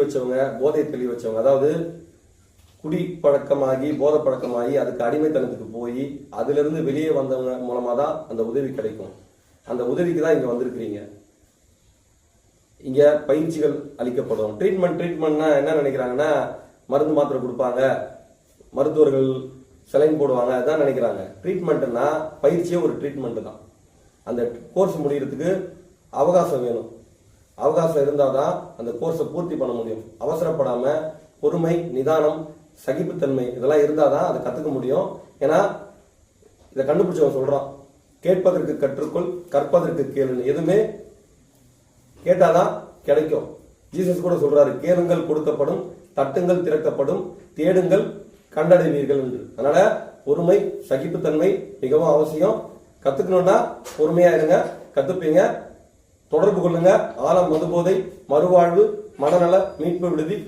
வச்சவங்க போதை தெளி வச்சவங்க. அதாவது குடி பழக்கமாகி போதை பழக்கமாகி அதுக்கு அடிமைத்தனத்துக்கு போய் அதுலேருந்து வெளியே வந்தவங்க மூலமாக தான் அந்த உதவி கிடைக்கும். அந்த உதவிக்கு தான் இங்க வந்திருக்கிறீங்க. இங்கே பயிற்சிகள் அளிக்கப்படும். ட்ரீட்மெண்ட் ட்ரீட்மெண்ட்னா என்ன நினைக்கிறாங்கன்னா மருந்து மாத்திரை கொடுப்பாங்க. மருத்துவர்கள் செலைன் போடுவாங்க அதான் நினைக்கிறாங்க. ட்ரீட்மெண்ட்னா பயிற்சியே ஒரு ட்ரீட்மெண்ட் தான். அந்த கோர்ஸ் முடிகிறதுக்கு அவகாசம் வேணும். அவகாசம் இருந்தால் தான் அந்த கோர்ஸை பூர்த்தி பண்ண முடியும். அவசரப்படாம பொறுமை நிதானம் சகிப்புத்தன்மை இதெல்லாம் இருந்தால் தான் அதை கற்றுக்க முடியும். ஏன்னா இதை கண்டுபிடிச்சவன் சொல்கிறான் கேட்பதற்கு கற்றுக்கொள் கற்பதற்கு கேளுன்னு எதுவுமே கேட்டாதான் கிடைக்கும். ஜீசஸ் கூட சொல்றாரு கேளுங்கள் கொடுக்கப்படும் தட்டுங்கள் திறக்கப்படும் தேடுங்கள் கண்டடைவீர்கள் என்று. அதனால பொறுமை சகிப்புத்தன்மை மிகவும் அவசியம். கத்துக்கணும்னா பொறுமையா இருங்க கத்துப்பீங்க. தொடர்பு கொள்ளுங்க. ஆலம் மதுபோதை மறுவாழ்வு மனநல மீட்பு விடுதி.